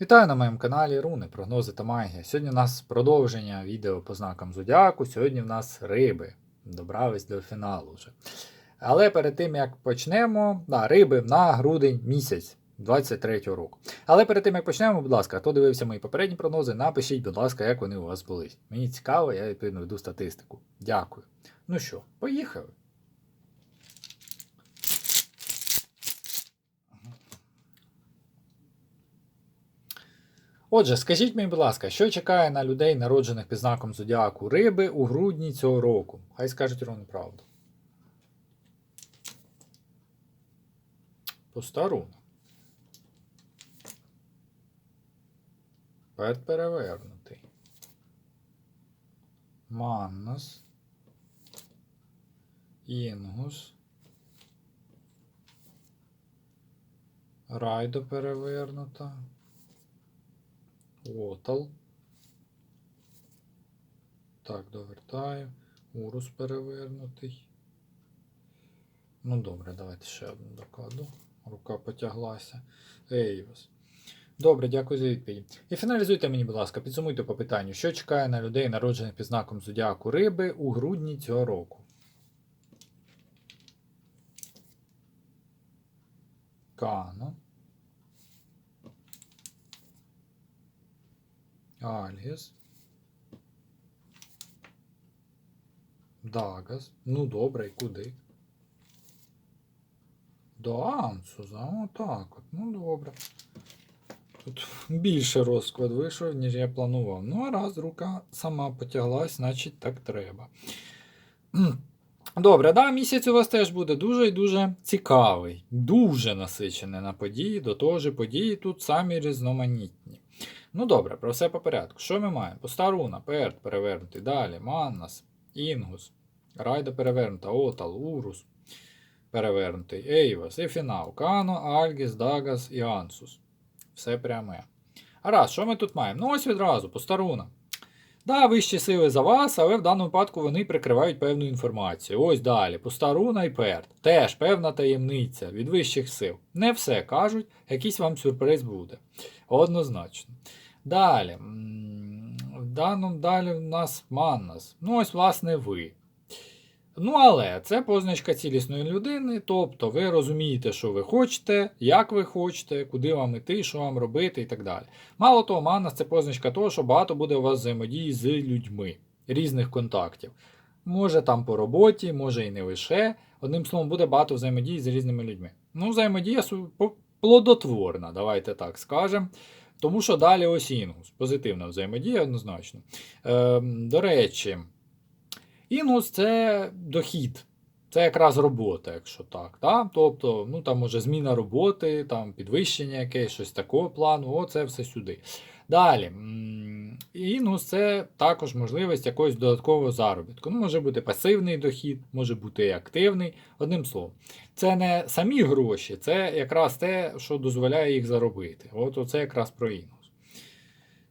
Вітаю на моєму каналі Руни, прогнози та магія. Сьогодні у нас продовження відео по знакам зодіаку. Сьогодні в нас риби. Добрались до фіналу вже. Але перед тим як почнемо, да, риби на грудень місяць 23-го року. Але перед тим як почнемо, будь ласка, хто дивився мої попередні прогнози, напишіть, будь ласка, як вони у вас були. Мені цікаво, я відповідно веду статистику. Дякую. Ну що, поїхали. Отже, скажіть мені, будь ласка, що чекає на людей, народжених під знаком зодіаку риби у грудні цього року? Хай скажуть ровно правду. Постаруна. Перед перевернутий. Маннос. Інгус. Райдо перевернута. Отал. Так, довертаю. Урус перевернутий. Ну добре, давайте ще одну докладу. Рука потяглася. Ейвас. Добре, дякую за відповідь. І фіналізуйте мені, будь ласка, підсумуйте по питанню, що чекає на людей, народжених під знаком зодіаку риби у грудні цього року. Кано. Альгіс. Дагас. Ну добре, і куди? До Ансуза, отак от. Ну добре. Тут більше розклад вийшов, ніж я планував. Ну, а раз рука сама потяглась, значить так треба. Добре, да, місяць у вас теж буде дуже і дуже цікавий, дуже насичений на події. До того ж, події тут самі різноманітні. Ну добре, про все по порядку. Що ми маємо? Постаруна, Перт перевернутий, далі, Маннас, Інгус, Райда перевернута, Отал, Урус перевернутий, Ейвас і фінал. Кано, Альгіс, Дагас і Ансус. Все пряме. А раз, що ми тут маємо? Ну ось відразу, постаруна. Да, вищі сили за вас, але в даному випадку вони прикривають певну інформацію. Ось далі, Постаруна і Перт. Теж певна таємниця від вищих сил. Не все кажуть, якийсь вам сюрприз буде. Однозначно. Далі. м, В даному далі в нас Маннас. Ну, ось, власне, ви. Ну, але це позначка цілісної людини, тобто ви розумієте, що ви хочете, як ви хочете, куди вам іти, що вам робити і так далі. Мало того, Маннас це позначка того, що багато буде у вас взаємодії з людьми, різних контактів. Може там по роботі, може і не лише. Одним словом, буде багато взаємодії з різними людьми. Ну, взаємодія плодотворна, давайте так скажемо. Тому що далі ось інгус. Позитивна взаємодія однозначно. Е, до речі, інгус це дохід. Це якраз робота, якщо так. Да? Тобто, ну там може зміна роботи, там підвищення якесь, щось такого плану, о, це все сюди. Далі. Інгус це також можливість якогось додаткового заробітку. Ну, може бути пасивний дохід, може бути і активний. Одним словом, це не самі гроші, це якраз те, що дозволяє їх заробити. От оце якраз про інгус.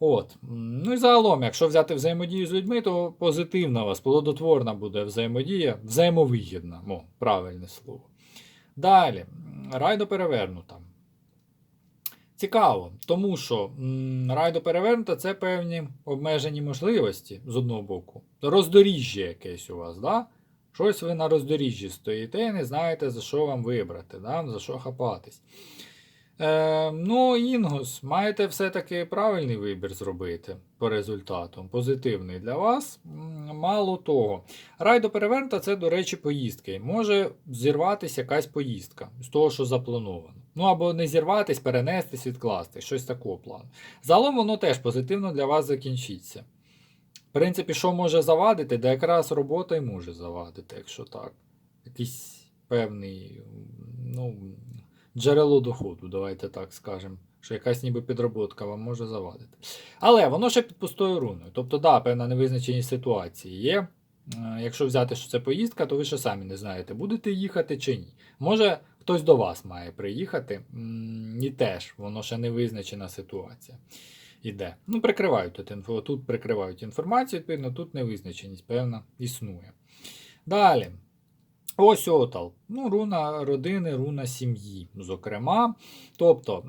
От. Ну і загалом, якщо взяти взаємодію з людьми, то позитивна у вас, плодотворна буде взаємодія, взаємовигідна, о, правильне слово. Далі, райдо перевернута. Цікаво, тому що райдо перевернута це певні обмежені можливості з одного боку. Роздоріжжя якесь у вас, да? Щось ви на роздоріжжі стоїте і не знаєте, за що вам вибрати, да? за що хапатись. Е, ну, Інгус, маєте все-таки правильний вибір зробити по результату. Позитивний для вас. Мало того, райдо перевернута це, до речі, поїздки. Може зірватися якась поїздка з того, що заплановано. Ну або не зірватись, перенестись, відкласти, щось такого плану. Загалом воно теж позитивно для вас закінчиться. В принципі, що може завадити, де якраз робота і може завадити, якщо так. Якийсь певний, ну, джерело доходу, давайте так скажемо. Що якась ніби підроботка вам може завадити. Але воно ще під пустою руною. Тобто, да, певна невизначеність ситуації є. Е, Якщо взяти, що це поїздка, то ви ще самі не знаєте, будете їхати чи ні. Може, хтось до вас має приїхати, м, і теж воно ще не визначена ситуація. Іде. Ну, прикривають тут інфо. Тут прикривають інформацію, відповідно, тут невизначеність, певна, існує. Далі. Ось отал. Ну, руна родини, руна сім'ї, зокрема. Тобто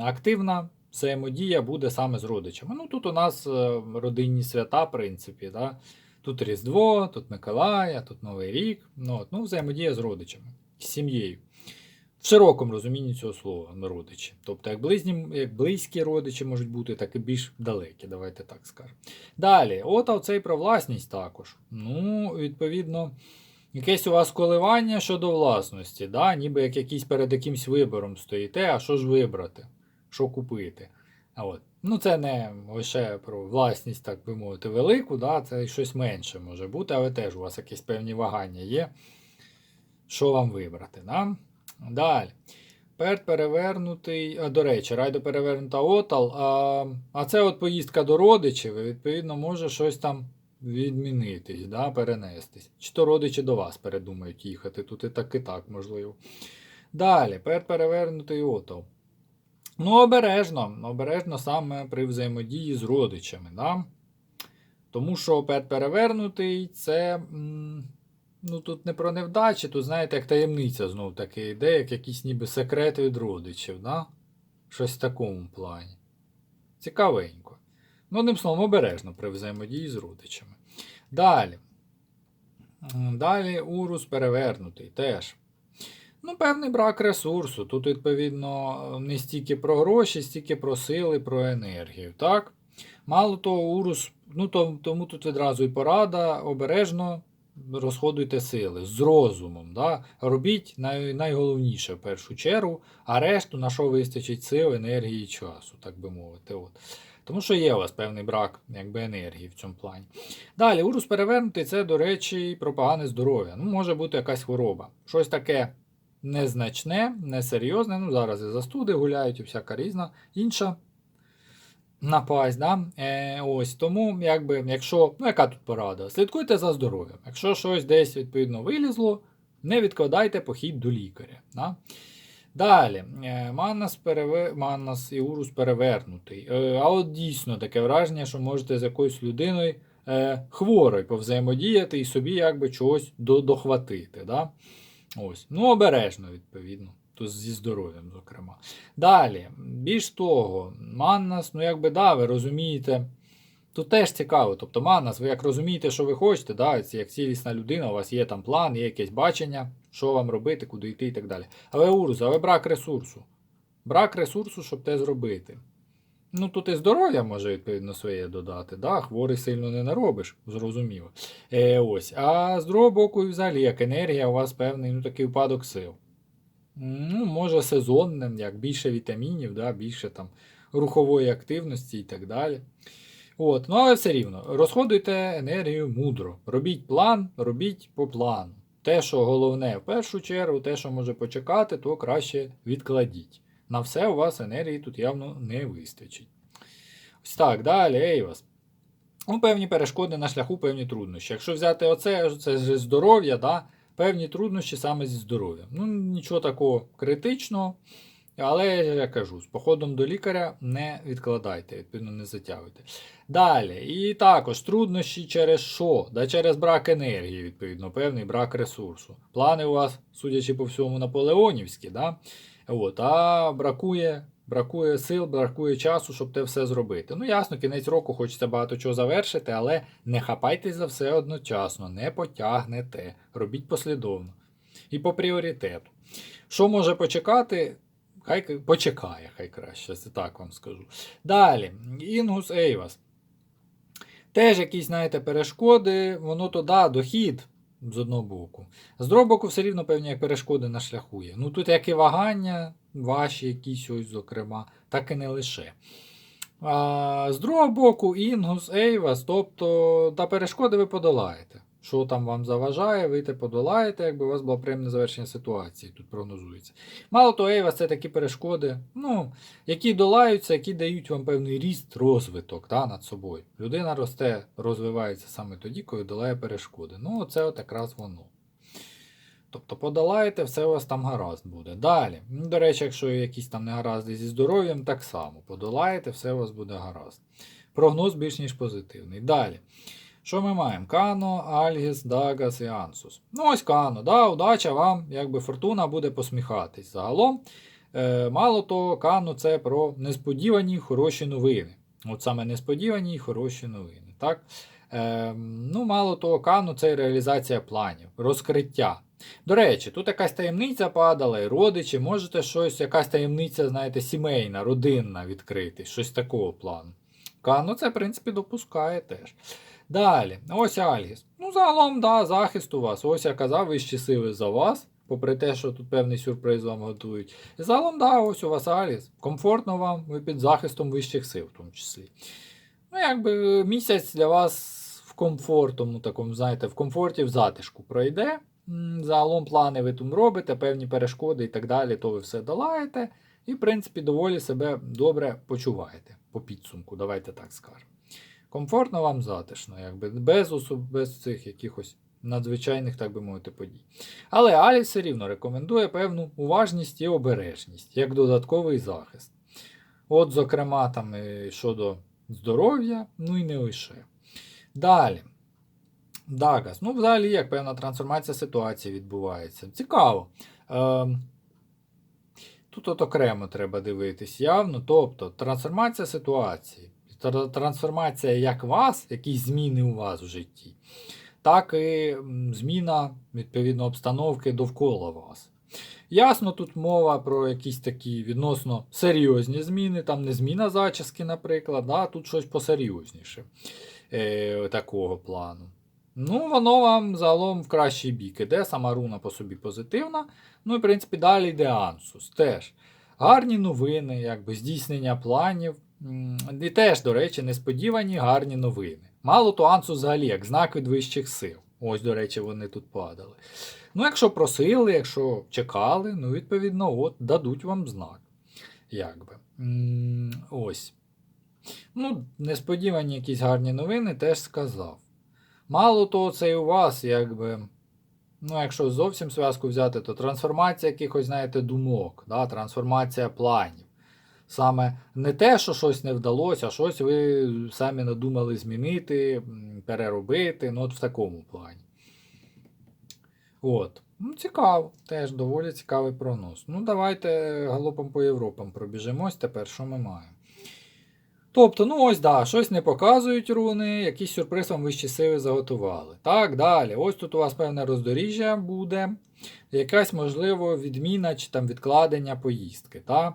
активна взаємодія буде саме з родичами. Ну тут у нас е, родинні свята, в принципі. Да? Тут Різдво, тут Миколая, тут Новий рік. Ну, от, ну, взаємодія з родичами, з сім'єю. В широкому розумінні цього слова родичі. Тобто, як, близні, як близькі родичі можуть бути, так і більш далекі, давайте так скажемо. Далі, от оцей про власність також. Ну, відповідно, якесь у вас коливання щодо власності, да? ніби як якийсь перед якимсь вибором стоїте, а що ж вибрати, що купити. А от. Ну, це не лише про власність, так би мовити, велику, да? це щось менше може бути, але теж у вас якісь певні вагання є. Що вам вибрати? Да? Далі. Перт перевернутий. А, до речі, райдо перевернута отал. А, а це от поїздка до родичів, і відповідно, може щось там відмінитись, да, перенестись. Чи то родичі до вас передумають їхати. Тут і так, і так можливо. Далі, перт перевернутий отал. Ну, обережно, обережно саме при взаємодії з родичами. Да? Тому що перт перевернутий це. Ну, тут не про невдачі, тут, знаєте, як таємниця знов таки йде, як якийсь ніби секрет від родичів, да? Щось в такому плані. Цікавенько. Ну, одним словом, обережно при взаємодії з родичами. Далі. Далі урус перевернутий теж. Ну, певний брак ресурсу. Тут, відповідно, не стільки про гроші, стільки про сили, про енергію. Так? Мало того, урус, ну, то- тому тут відразу і порада, обережно розходуйте сили з розумом. Да? Робіть най, найголовніше в першу чергу, а решту на що вистачить сил, енергії і часу, так би мовити. От. Тому що є у вас певний брак якби, енергії в цьому плані. Далі, урус перевернутий це, до речі, про погане здоров'я. Ну, може бути якась хвороба. Щось таке незначне, несерйозне. Ну, зараз і застуди гуляють, і всяка різна інша напасть. Да? Е, ось, тому, якби, якщо, ну яка тут порада? Слідкуйте за здоров'ям. Якщо щось десь відповідно вилізло, не відкладайте похід до лікаря. Да? Далі, е, Маннас, переве... Маннас і Урус перевернутий. Е, а от дійсно таке враження, що можете з якоюсь людиною е, хворою повзаємодіяти і собі якби чогось до... дохватити. Да? Ось. Ну, обережно, відповідно. Тут зі здоров'ям, зокрема. Далі, більш того, Маннас, ну якби да, ви розумієте. Тут теж цікаво. Тобто, Маннас, ви як розумієте, що ви хочете, да, як цілісна людина, у вас є там план, є якесь бачення, що вам робити, куди йти і так далі. Але Урус, але брак ресурсу. Брак ресурсу, щоб те зробити. Ну, тут і здоров'я може, відповідно, своє додати. Да? Хворий сильно не наробиш, зрозуміло. Е, ось. А з другого боку, взагалі, як енергія, у вас певний ну, такий випадок сил. Ну, може сезонним, як більше вітамінів, да, більше там рухової активності і так далі. От, ну але все рівно, розходуйте енергію мудро. Робіть план, робіть по плану. Те, що головне в першу чергу, те, що може почекати, то краще відкладіть. На все у вас енергії тут явно не вистачить. Ось так, далі, Ейвас. Ну, певні перешкоди на шляху, певні труднощі. Якщо взяти оце, це ж здоров'я, да, певні труднощі саме зі здоров'ям. Ну, нічого такого критичного. Але я кажу, з походом до лікаря не відкладайте, відповідно, не затягуйте. Далі, і також труднощі через що? Да через брак енергії, відповідно, певний брак ресурсу. Плани у вас, судячи по всьому, наполеонівські, да? От, а бракує, бракує сил, бракує часу, щоб те все зробити. Ну, ясно, кінець року хочеться багато чого завершити, але не хапайтесь за все одночасно, не потягнете. Робіть послідовно. І по пріоритету. Що може почекати? Хай почекає, хай краще, це так вам скажу. Далі, Інгус Ейвас. Теж якісь, знаєте, перешкоди, воно то да, дохід з одного боку. З другого боку, все рівно певні як перешкоди на шляху є. Ну тут як і вагання, ваші якісь ось, зокрема, так і не лише. А, з другого боку, Інгус Ейвас, тобто та перешкоди ви подолаєте. Що там вам заважає, ви те подолаєте, якби у вас було приємне завершення ситуації, тут прогнозується. Мало того, Ейвас це такі перешкоди, ну, які долаються, які дають вам певний ріст, розвиток та, над собою. Людина росте, розвивається саме тоді, коли долає перешкоди. Ну, це от якраз воно. Тобто подолаєте, все у вас там гаразд буде. Далі. Ну, До речі, якщо якісь там негаразди зі здоров'ям, так само. Подолаєте, все у вас буде гаразд. Прогноз більш ніж позитивний. Далі. Що ми маємо? Кано, Альгіс, Дагас і Ансус. Ну, ось Кано, да, удача вам, якби фортуна буде посміхатись. Загалом Е, мало того, Кану це про несподівані хороші новини. От саме несподівані і хороші новини. Так? Е, ну, мало того, Кану це реалізація планів, розкриття. До речі, тут якась таємниця падала, і родичі, можете щось, якась таємниця, знаєте, сімейна, родинна відкрити, щось такого плану. Кану це, в принципі, допускає теж. Далі, ось Альгіс. Ну, загалом, да, захист у вас. Ось я казав, вищі сили за вас, попри те, що тут певний сюрприз вам готують. І загалом, да, ось у вас Альгіс. Комфортно вам, ви під захистом вищих сил, в тому числі. Ну, якби місяць для вас в комфортному, такому, знаєте, в комфорті, в затишку пройде. Загалом плани ви тут робите, певні перешкоди і так далі, то ви все долаєте. І, в принципі, доволі себе добре почуваєте по підсумку, давайте так скажемо. Комфортно вам затишно, якби без, особ... без цих якихось надзвичайних, так би мовити, подій. Але Аліс все рівно рекомендує певну уважність і обережність, як додатковий захист. От, зокрема, там щодо здоров'я, ну і не лише. Далі. Дагас. Ну, взагалі, як певна трансформація ситуації відбувається. Цікаво. Ем, Тут от окремо треба дивитись явно. Тобто, трансформація ситуації, трансформація як вас, якісь зміни у вас в житті, так і зміна відповідно обстановки довкола вас. Ясно, тут мова про якісь такі відносно серйозні зміни, там не зміна зачіски, наприклад, а тут щось посерйозніше е, такого плану. Ну, воно вам загалом в кращий бік іде, сама руна по собі позитивна. Ну і, в принципі, далі йде Ансус. Теж гарні новини, якби здійснення планів. І теж, до речі, несподівані гарні новини. Мало то Ансус взагалі, як знак від вищих сил. Ось, до речі, вони тут падали. Ну, якщо просили, якщо чекали, ну, відповідно, от, дадуть вам знак. Якби. Ось. Ну, несподівані якісь гарні новини теж сказав. Мало того, це і у вас, якби. Ну, якщо зовсім зв'язку взяти, то трансформація якихось, знаєте, думок, да? трансформація планів. Саме не те, що щось не вдалося, а щось ви самі надумали змінити, переробити, ну от в такому плані. От. Ну, цікаво, теж доволі цікавий прогноз. Ну, давайте галопом по Європам пробіжимось тепер, що ми маємо. Тобто, ну ось да, щось не показують руни, якийсь сюрприз вам вищі сили заготували. Так, далі. Ось тут у вас певне роздоріжжя буде, якась, можливо, відміна чи там відкладення поїздки. Та?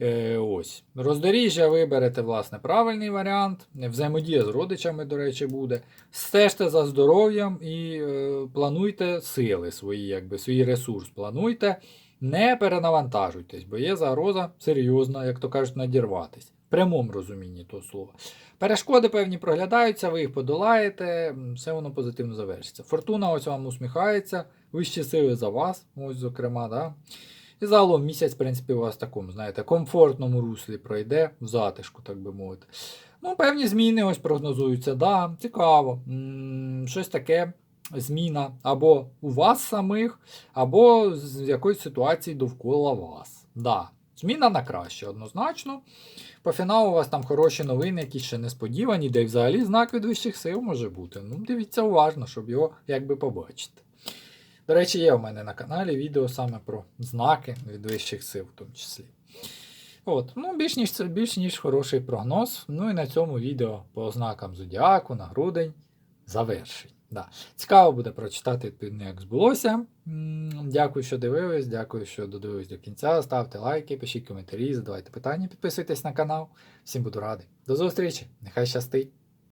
Е, ось. Роздоріжжя виберете, власне, правильний варіант. Взаємодія з родичами, до речі, буде. Стежте за здоров'ям і е, плануйте сили свої, якби, свій ресурс плануйте. Не перенавантажуйтесь, бо є загроза серйозна, як то кажуть, надірватись. В прямому розумінні того слова. Перешкоди певні проглядаються, ви їх подолаєте, все воно позитивно завершиться. Фортуна ось вам усміхається, вищі сили за вас, ось зокрема, да. І загалом місяць, в принципі, у вас в такому, знаєте, комфортному руслі пройде, в затишку, так би мовити. Ну, певні зміни ось прогнозуються, да, цікаво. М, Щось таке, зміна або у вас самих, або з якоїсь ситуації довкола вас. Да. Зміна на краще, однозначно. По фіналу у вас там хороші новини, якісь ще несподівані, де взагалі знак від вищих сил може бути. Ну, дивіться уважно, щоб його якби побачити. До речі, є у мене на каналі відео саме про знаки від вищих сил, в тому числі. От, ну, більш ніж більш ніж хороший прогноз. Ну і на цьому відео по ознакам зодіаку на грудень завершень. Да. Цікаво буде прочитати, відповідно, як збулося. Дякую, що дивились, дякую, що додивились до кінця. Ставте лайки, пишіть коментарі, задавайте питання, підписуйтесь на канал. Всім буду радий. До зустрічі! Нехай щастить!